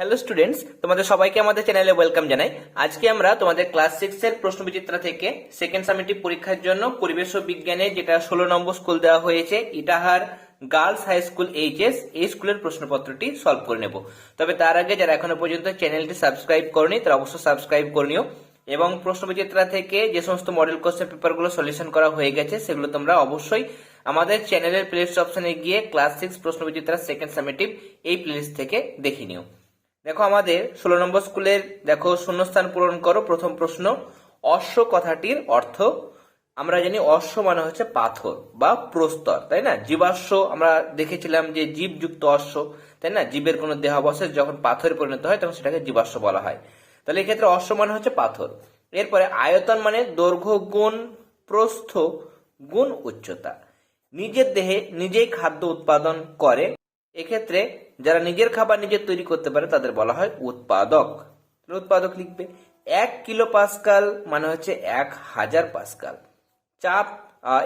Hello students তোমাদের সবাইকে আমাদের চ্যানেলে ওয়েলকাম জানাই। আজকে আমরা তোমাদের ক্লাস সিক্স এর প্রশ্নবিচিত্রা থেকে সেকেন্ড সামিটিভ পরীক্ষার জন্য পরিবেশ ও বিজ্ঞানে যেটা ষোলো নম্বর স্কুল দেওয়া হয়েছে, Itahar girls high school HS এই স্কুলের প্রশ্নপত্রটি সলভ করে নেব। তবে তার আগে যারা এখনও পর্যন্ত চ্যানেলটি সাবস্ক্রাইব করনি, তারা অবশ্যই সাবস্ক্রাইব করে নিও। এবং প্রশ্নবিচিত্রা থেকে যে সমস্ত মডেল কোশ্চেন পেপারগুলো সলিউশন করা হয়ে গেছে, সেগুলো তোমরা অবশ্যই আমাদের চ্যানেলের প্লেলিস্ট অপশনে গিয়ে ক্লাস সিক্স প্রশ্নবিচিত্রা সেকেন্ড সামিটিভ এই প্লেলিস্ট থেকে দেখে নিও। দেখো আমাদের ষোলো নম্বর স্কুলের, দেখো শূন্যস্থান পূরণ করো, প্রথম প্রশ্ন, অশ্ব কথাটির অর্থ, আমরা জানি অশ্ব মানে হচ্ছে পাথর বা প্রস্তর, তাই না? জীবাশ্ম, আমরা দেখেছিলাম যে জীবযুক্ত অশ্ব, তাই না? জীবের কোনো দেহাবশেষ যখন পাথরে পরিণত হয়, তখন সেটাকে জীবাশ্ম বলা হয়। তাহলে এক্ষেত্রে অশ্ব মানে হচ্ছে পাথর। এরপরে আয়তন মানে দৈর্ঘ্য, গুণ, প্রস্থ, গুণ উচ্চতা। নিজের দেহে নিজেই খাদ্য উৎপাদন করে এক্ষেত্রে যারা নিজের খাবার নিজে তৈরি করতে পারে, তাদের বলা হয় উৎপাদক। উৎপাদক লিখবে, এক কিলো পাস্কাল মানে হচ্ছে এক হাজার পাস্কাল চাপ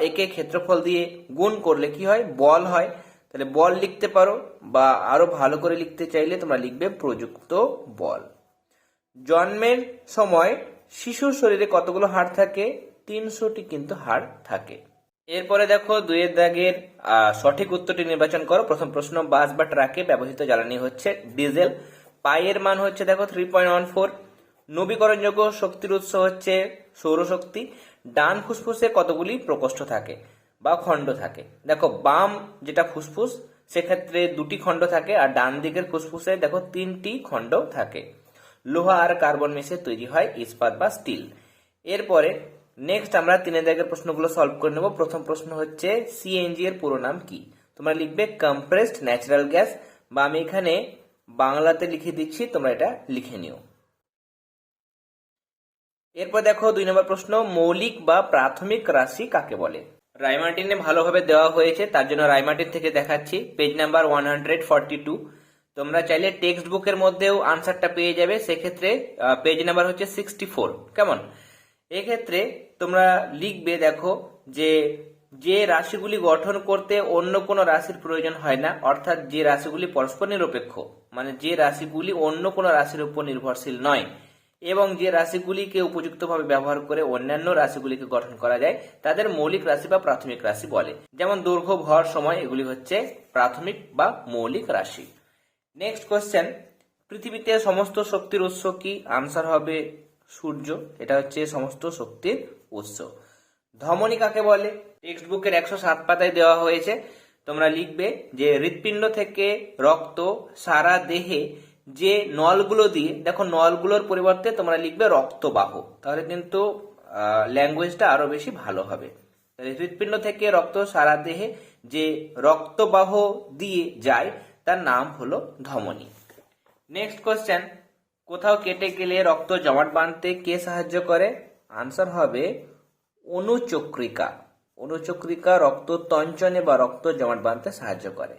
একে ক্ষেত্রফল দিয়ে গুণ করলে কি হয়? বল হয়। তাহলে বল লিখতে পারো বা আরও ভালো করে লিখতে চাইলে তোমরা লিখবে প্রযুক্ত বল। জন্মের সময় শিশুর শরীরে কতগুলো হাড় থাকে? তিনশোটি কিন্তু হাড় থাকে। এরপরে দেখো দুইয়ের দাগের সঠিক উত্তরটি নির্বাচন করো। প্রথম প্রশ্ন, বাস বা ট্রাকে ব্যবহৃত জ্বালানি হচ্ছে ডিজেল। পায়ের মান হচ্ছে দেখো থ্রি পয়েন্ট ওয়ান ফোর নবীকরণযোগ্য শক্তির উৎস হচ্ছে সৌরশক্তি। ডান ফুসফুসে কতগুলি প্রকোষ্ঠ থাকে বা খণ্ড থাকে? দেখো বাম যেটা ফুসফুস, সেক্ষেত্রে দুটি খণ্ড থাকে আর ডান দিকের ফুসফুসে দেখো তিনটি খণ্ড থাকে। লোহা আর কার্বন মিশে তৈরি হয় ইস্পাত বা স্টিল। এরপরে নেক্সট আমরা তিন দাগের প্রশ্নগুলো সলভ করে নেব। প্রথম প্রশ্ন হচ্ছে সিএনজি এর পুরো নাম কি? তোমরা লিখবে কম্প্রেসড ন্যাচারাল গ্যাস বা আমি এখানে বাংলাতে লিখে দিচ্ছি, তোমরা এটা লিখে নিও। এরপর দেখো দুই নম্বর প্রশ্ন, মৌলিক বা প্রাথমিক রাশি কাকে বলে? রাইমার্টিনে ভালোভাবে দেওয়া হয়েছে, তার জন্য রাইমার্টিন থেকে দেখাচ্ছি। Page number one hundred forty two তোমরা চাইলে টেক্সট বুকের মধ্যেও আনসারটা পেয়ে যাবে, সেক্ষেত্রে পেজ নাম্বার হচ্ছে সিক্সটি ফোর কেমন? এক্ষেত্রে তোমরা লিখবে, দেখো, যে যে রাশিগুলি গঠন করতে অন্য কোনো রাশির প্রয়োজন হয় না, অর্থাৎ যে রাশিগুলি পরস্পর নিরপেক্ষ মানে যে রাশিগুলি অন্য কোনো রাশির উপর নির্ভরশীল নয়, এবং যে রাশিগুলিকে উপযুক্তভাবে ব্যবহার করে অন্যান্য রাশিগুলিকে গঠন করা যায়, তাদের মৌলিক রাশি বা প্রাথমিক রাশি বলে। যেমন দৈর্ঘ্য, ভর, সময়, এগুলি হচ্ছে প্রাথমিক বা মৌলিক রাশি। নেক্সট কোয়েশ্চেন পৃথিবীতে সমস্ত শক্তির উৎস কি? আনসার হবে সূর্য, এটা হচ্ছে সমস্ত শক্তির উৎস। ধমনী কাকে বলে? টেক্সট বুকের একশো সাত পাতায় দেওয়া হয়েছে। তোমরা লিখবে যে, হৃৎপিণ্ড থেকে রক্ত, সারা দেহে যে নলগুলো দিয়ে, দেখো নলগুলোর পরিবর্তে তোমরা লিখবে রক্তবাহ। তাহলে কিন্তু ল্যাঙ্গুয়েজটা আরও বেশি ভালো হবে। হৃৎপিণ্ড থেকে রক্ত, সারা দেহে যে রক্তবাহ দিয়ে যায়, তার নাম হলো ধমনী। নেক্সট কোশ্চেন কোথাও কেটে গেলে রক্ত জমাট বাঁধতে কে সাহায্য করে? আনসার হবে অনুচক্রিকা। অনুচক্রিকা রক্ত তঞ্চনে বা রক্ত জমাট বাঁধতে সাহায্য করে।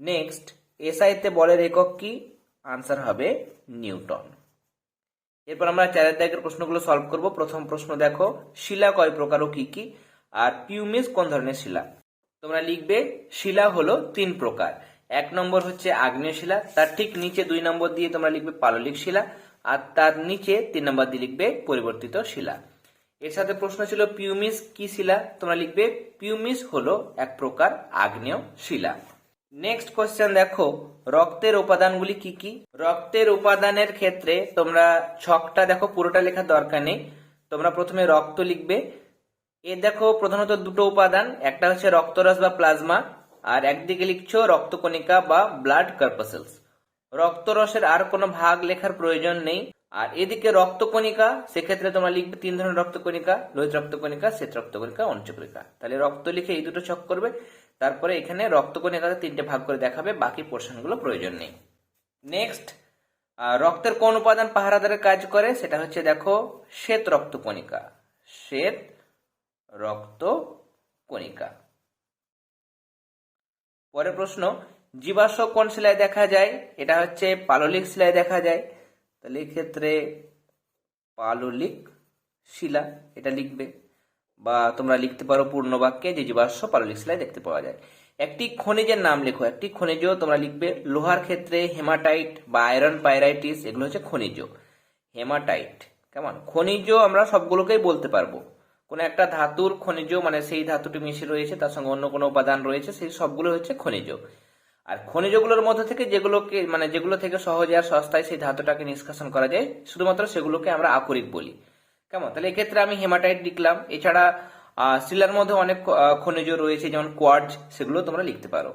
নেক্সট এসআইতে বলের একক কি? আনসার হবে নিউটন। এরপর আমরা চারের দাগের প্রশ্নগুলো সলভ করব। প্রথম প্রশ্ন দেখো, শিলা কয় প্রকার ও কি কি? আর পিউমিস কোন ধরনের শিলা? তোমরা লিখবে, শিলা হলো তিন প্রকার। এক নম্বর হচ্ছে আগ্নেয় শিলা তার ঠিক নিচে দুই নম্বর দিয়ে তোমরা লিখবে পাললিক শিলা, আর তার নিচে তিন নম্বর দিয়ে লিখবে পরিবর্তিত শিলা। এর সাথে প্রশ্ন ছিল, পিউমিস কি শিলা? তোমরা লিখবে, পিউমিস হলো এক প্রকার আগ্নেয় শিলা নেক্সট কোশ্চেন দেখো, রক্তের উপাদানগুলি কি কি? রক্তের উপাদানের ক্ষেত্রে তোমরা ছকটা দেখো, পুরোটা লেখার দরকার নেই। তোমরা প্রথমে রক্ত লিখবে। এ দেখো প্রধানত দুটো উপাদান, একটা হচ্ছে রক্তরস বা প্লাজমা আর একদিকে লিখছো রক্তকণিকা বা ব্লাড কার্পাসেলস রক্তরসের আর কোনো ভাগ লেখার প্রয়োজন নেই। আর এদিকে রক্তকণিকা, সেক্ষেত্রে তোমরা লিখবে তিন ধরনের রক্তকণিকা, লোহিত রক্তকণিকা, শ্বেত রক্তকণিকা, অঞ্চকণিকা। তাহলে রক্ত লিখে এই দুটো ছক করবে। তারপরে এখানে রক্তকণিকাতে তিনটে ভাগ করে দেখাবে, বাকি পোর্শনগুলো প্রয়োজন নেই। নেক্সট রক্তের কোন উপাদান পাহারাদারের কাজ করে? সেটা হচ্ছে দেখো, শ্বেত রক্তকণিকা। শ্বেত রক্ত কণিকা পরের প্রশ্ন, জীবাশ্ম কোন শিলায় দেখা যায়? এটা হচ্ছে পাললিক শিলায় দেখা যায়। তাহলে এক্ষেত্রে পাললিক শিলা, এটা লিখবে। বা তোমরা লিখতে পারো পূর্ণ বাক্যে যে জীবাশ্ম পাললিক শিলায় দেখতে পাওয়া যায়। একটি খনিজের নাম লেখো। একটি খনিজ তোমরা লিখবে, লোহার ক্ষেত্রে হেমাটাইট বা আয়রন পাইরাইটিস, এগুলো হচ্ছে খনিজ। হেমাটাইট, কেমন? খনিজ আমরা সবগুলোকেই বলতে পারব। কোনো একটা ধাতুর খনিজ মানে সেই ধাতুটি মিশে রয়েছে, তার সঙ্গে অন্য কোনো উপাদান রয়েছে, সেই সবগুলো হচ্ছে খনিজ। আর খনিজগুলোর মধ্যে থেকে যেগুলোকে মানে যেগুলো থেকে সহজে আর সস্তায় সেই ধাতুটাকে নিষ্কাশন করা যায়, শুধুমাত্র সেগুলোকে আমরা আকরিক বলি। কেমন? তাহলে এক্ষেত্রে আমি হেমাটাইট লিখলাম। এছাড়া শিলার মধ্যে অনেক খনিজ রয়েছে, যেমন কোয়ার্জ সেগুলো তোমরা লিখতে পারো।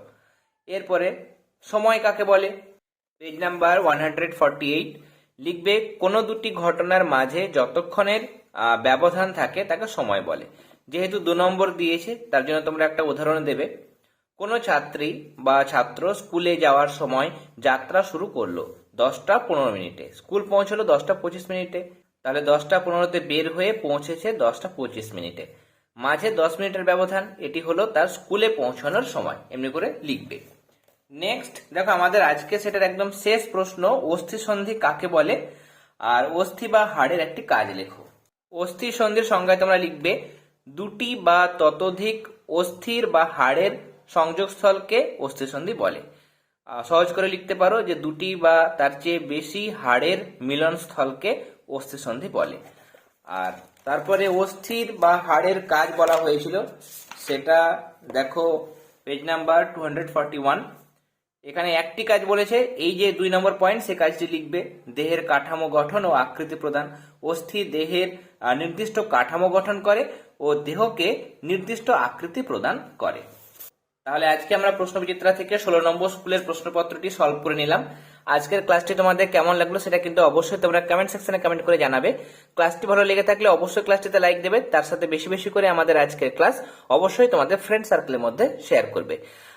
এরপরে, সময় কাকে বলে? Page number one hundred forty eight. লিখবে, কোনো দুটি ঘটনার মাঝে যতক্ষণের ব্যবধান থাকে, তাকে সময় বলে। যেহেতু দু নম্বর দিয়েছে, তার জন্য তোমরা একটা উদাহরণ দেবে। কোনো ছাত্রী বা ছাত্র স্কুলে যাওয়ার সময় যাত্রা শুরু করল দশটা পনেরো মিনিটে। স্কুল পৌঁছলো দশটা পঁচিশ মিনিটে। তাহলে দশটা পনেরোতে বের হয়ে পৌঁছেছে দশটা পঁচিশ মিনিটে। মাঝে দশ মিনিটের ব্যবধান, এটি হলো তার স্কুলে পৌঁছানোর সময়। এমনি করে লিখবে। নেক্সট, দেখো আমাদের আজকে সেটার একদম শেষ প্রশ্ন, অস্থি সন্ধি কাকে বলে? আর অস্থি বা হাড়ের একটি কাজ লেখো। অস্থি সন্ধির সংজ্ঞায় তোমরা লিখবে, দুটি বা ততোধিক অস্থির বা হাড়ের সংযোগস্থলকে অস্থি সন্ধি বলে। সহজ করে লিখতে পারো যে দুটি বা তার চেয়ে বেশি হাড়ের মিলনস্থলকে অস্থি সন্ধি বলে। আর তারপরে অস্থির বা হাড়ের কাজ বলা হয়েছিল, সেটা দেখো page number two hundred forty one এখানে একটি কাজ বলেছে, এই যে দুই নম্বর পয়েন্ট সে কাজটি লিখবে, দেহের কাঠামো গঠন ও আকৃতি প্রদান। অস্থি দেহের নির্দিষ্ট কাঠামো গঠন করে ও দেহকে নির্দিষ্ট আকৃতি প্রদান করে। তাহলে আজকে আমরা প্রশ্ন বিচিত্রা থেকে ষোলো নম্বর স্কুলের প্রশ্নপত্রটি সলভ করে নিলাম। আজকের ক্লাসটি তোমাদের কেমন লাগল সেটা কিন্তু অবশ্যই তোমরা কমেন্ট সেকশনে কমেন্ট করে জানাবে। ক্লাসটি ভালো লেগে থাকলে অবশ্যই ক্লাসটিতে লাইক দেবে, তার সাথে বেশি বেশি করে আমাদের আজকের ক্লাস অবশ্যই তোমাদের ফ্রেন্ড সার্কেলের মধ্যে শেয়ার করবে।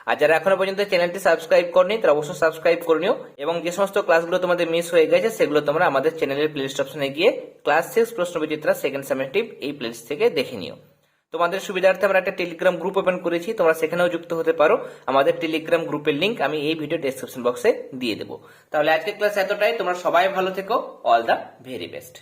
আর যারা এখনও পর্যন্ত চ্যানেলটি সাবস্ক্রাইব করনি, তারা অবশ্যই সাবস্ক্রাইব করে নিও এবং যে সমস্ত ক্লাসগুলো তোমাদের মিস হয়ে গেছে, সেগুলো তোমরা আমাদের চ্যানেলের প্লেলিস্ট অপশনে গিয়ে ক্লাস সিক্স প্রশ্ন বিচিত্রা সেকেন্ড সেমেস্টিভ এই প্লেলিস্ট থেকে দেখে নিও। তোমাদের সুবিধার্থে আমরা একটা টেলিগ্রাম গ্রুপ ওপেন করেছি, তোমরা সেখানেও যুক্ত হতে পারো। আমাদের টেলিগ্রাম গ্রুপের লিঙ্ক আমি এই ভিডিও ডেসক্রিপশন বক্সে দিয়ে দেবো। তাহলে আজকের ক্লাস এতটাই, তোমরা সবাই ভালো থেকো অল দ্য ভেরি বেস্ট